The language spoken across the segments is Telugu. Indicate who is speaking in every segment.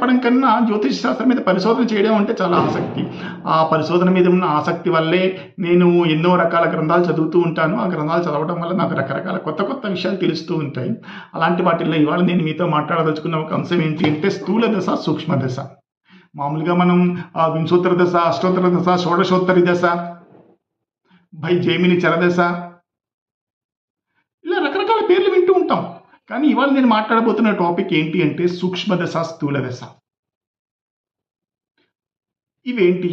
Speaker 1: చెప్పడం కన్నా జ్యోతిష శాస్త్రం మీద పరిశోధన చేయడం అంటే చాలా ఆసక్తి. ఆ పరిశోధన మీద ఉన్న ఆసక్తి వల్లే నేను ఎన్నో రకాల గ్రంథాలు చదువుతూ ఉంటాను. ఆ గ్రంథాలు చదవడం వల్ల నాకు రకరకాల కొత్త కొత్త విషయాలు తెలుస్తూ ఉంటాయి. అలాంటి వాటిల్లో ఇవాళ నేను మీతో మాట్లాడదలుచుకున్న ఒక అంశం ఏంటి అంటే స్థూల దశ సూక్ష్మ దశ. మామూలుగా మనం ఆ వింశోత్తర దశ అష్టోత్తర దశ షోడశోత్తరి దశ భై జైమిని చరదశ ఇలా రకరకాల పేర్లు వింటూ ఉంటాం కానీ ఇవాళ నేను మాట్లాడబోతున్న టాపిక్ ఏంటి అంటే సూక్ష్మ దశ స్థూల దశ ఇవేంటి?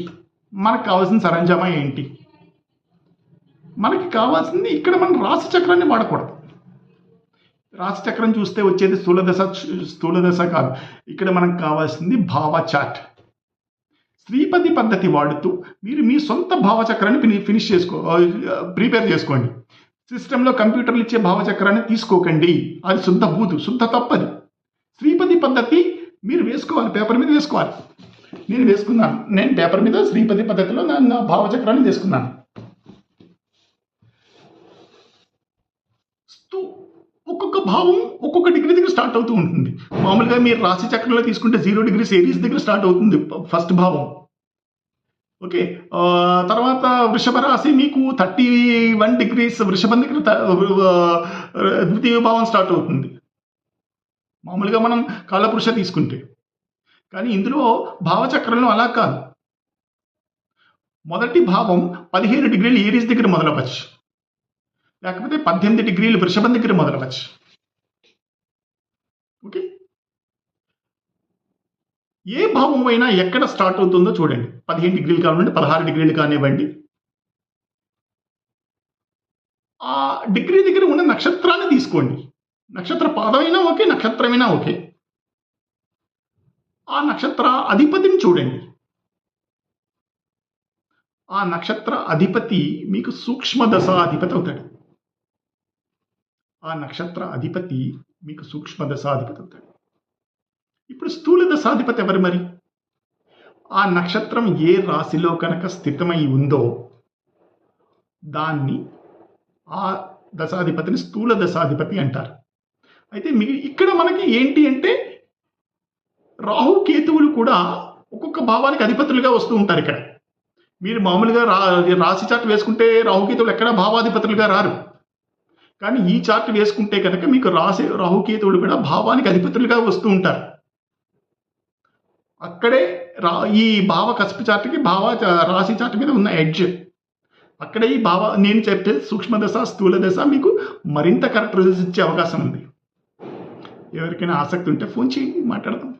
Speaker 1: మనకు కావాల్సిన సరంజామా ఏంటి? మనకి కావాల్సింది ఇక్కడ మనం రాశి చక్రాన్ని వాడకూడదు. రాశి చక్రం చూస్తే వచ్చేది స్థూల దశ స్థూల దశ కాదు. ఇక్కడ మనకు కావాల్సింది భావ చాట్. శ్రీపతి పద్ధతి వాడుతూ మీరు మీ సొంత భావచక్రాన్ని ఫినిష్ చేసుకో ప్రిపేర్ చేసుకోండి. సిస్టంలో కంప్యూటర్లు ఇచ్చే భావచక్రాన్ని తీసుకోకండి. అది శుద్ధ బూతు శుద్ధ తప్పది. శ్రీపతి పద్ధతి మీరు వేసుకోవాలి పేపర్ మీద వేసుకోవాలి. నేను వేసుకున్నాను. నేను పేపర్ మీద శ్రీపతి పద్ధతిలో నా నా భావచక్రాన్ని వేసుకున్నాను. ఒక్కొక్క భావం ఒక్కొక్క డిగ్రీ దగ్గర స్టార్ట్ అవుతూ ఉంటుంది. మామూలుగా మీరు రాశి చక్రంలో తీసుకుంటే జీరో డిగ్రీ ఏరీస్ దగ్గర స్టార్ట్ అవుతుంది ఫస్ట్ భావం. ఓకే. తర్వాత వృషభ రాశి మీకు థర్టీ వన్ డిగ్రీస్ వృషభం దగ్గర ద్వితీయ భావం స్టార్ట్ అవుతుంది. మామూలుగా మనం కాలపురుష తీసుకుంటే. కానీ ఇందులో భావచక్రంలో అలా కాదు. మొదటి భావం పదిహేను డిగ్రీలు ఏరీస్ దగ్గర మొదలవచ్చు. లేకపోతే పద్దెనిమిది డిగ్రీలు వృషభం దగ్గర మొదలవచ్చు ఓకే ఏ భావం అయినా ఎక్కడ స్టార్ట్ అవుతుందో చూడండి. పదిహేను డిగ్రీలు కానివ్వండి పదహారు డిగ్రీలు కానివ్వండి. ఆ డిగ్రీ దగ్గర ఉన్న నక్షత్రాన్ని తీసుకోండి. నక్షత్ర పాదమైనా ఓకే నక్షత్రమైనా ఓకే. ఆ నక్షత్ర అధిపతిని చూడండి. ఆ నక్షత్ర అధిపతి మీకు సూక్ష్మ దశాధిపతి అవుతాడు. ఆ నక్షత్ర అధిపతి మీకు సూక్ష్మ దశాధిపతి అవుతాడు. ఇప్పుడు స్థూల దశాధిపతి ఎవరు మరి? ఆ నక్షత్రం ఏ రాశిలో కనుక స్థితమై ఉందో దాన్ని ఆ దశాధిపతిని స్థూల దశాధిపతి అంటారు. అయితే మిగి ఇక్కడ మనకి ఏంటి అంటే రాహు కేతువులు కూడా ఒక్కొక్క భావానికి అధిపతులుగా వస్తూ ఉంటారు ఇక్కడ. మీరు మామూలుగా రా రాశి చార్ట్ వేసుకుంటే రాహుకేతువులు ఎక్కడ భావాధిపతులుగా రారు. కానీ ఈ చార్ట్ వేసుకుంటే కనుక మీకు రాశి రాహుకేతువులు కూడా భావానికి అధిపతులుగా వస్తూ ఉంటారు. అక్కడే రా ఈ భావ కస్ప చార్ట్కి భావ రాశి చార్ట్ మీద ఉన్న ఎడ్జ్. అక్కడే ఈ భావ నేను చెప్పే సూక్ష్మ దశ స్థూల దశ మీకు మరింత కరెక్ట్ రిజల్ట్స్ ఇచ్చే అవకాశం ఉంది. ఎవరికైనా ఆసక్తి ఉంటే ఫోన్ చేయండి మాట్లాడదాం.